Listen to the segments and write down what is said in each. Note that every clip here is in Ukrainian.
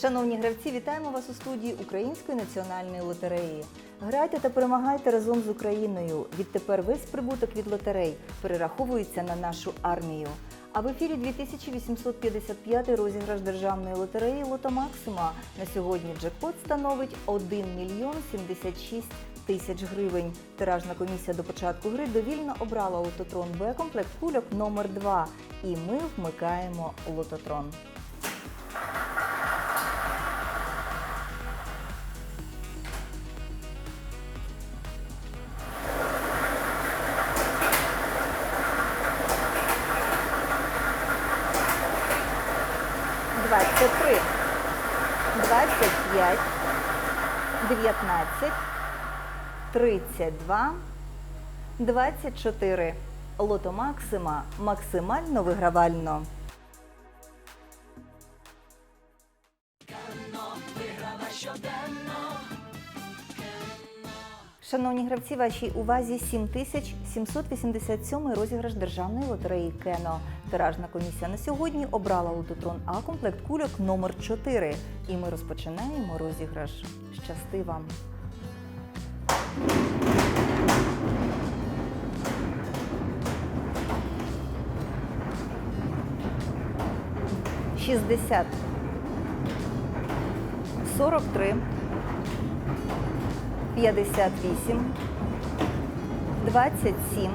Шановні гравці, вітаємо вас у студії Української національної лотереї. Грайте та перемагайте разом з Україною. Відтепер весь прибуток від лотерей перераховується на нашу армію. А в ефірі 2855 розіграш державної лотереї Лото Максима. На сьогодні джекпот становить 1 мільйон 76 тисяч гривень. Тиражна комісія до початку гри довільно обрала лототрон Б комплект кульок номер 2 І ми вмикаємо лототрон. Двадцять три, двадцять п'ять, дев'ятнадцять, тридцять два, двадцять чотири. Лото Максима максимально вигравально. Шановні гравці, вашій увазі 7787 розіграш державної лотереї Кено. Тиражна комісія на сьогодні обрала лототрон А комплект кульок номер 4 І ми розпочинаємо розіграш. Щасти вам! Шістдесят. Сорок три. 58, 27,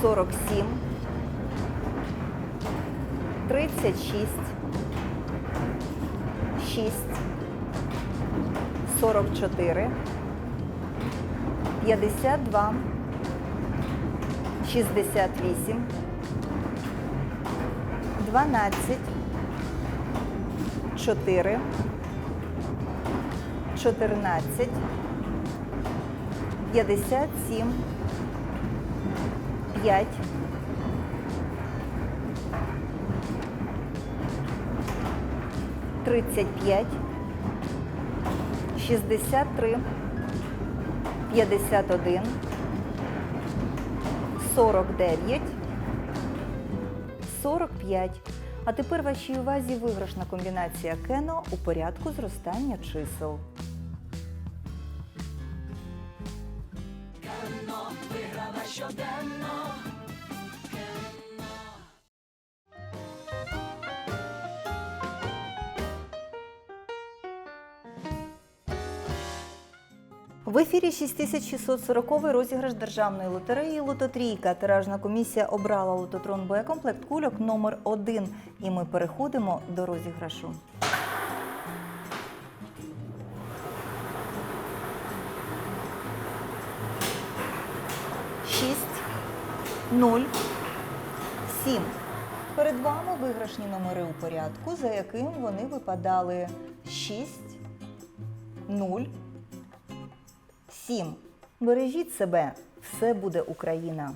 47, 36, 6, 44, 52, 68, 12, 4, 14, 57, 5, 35, 63, 51, 49, 45. А тепер вашій увазі виграшна комбінація кено у порядку зростання чисел. В ефірі 6640 розіграш державної лотереї Лототрійка. Тиражна комісія обрала лототрон Б комплект кульок номер 1 І ми переходимо до розіграшу. Шість, нуль, сім. Перед вами виграшні номери у порядку, за яким вони випадали 6, 0, 7. Бережіть себе, все буде Україна.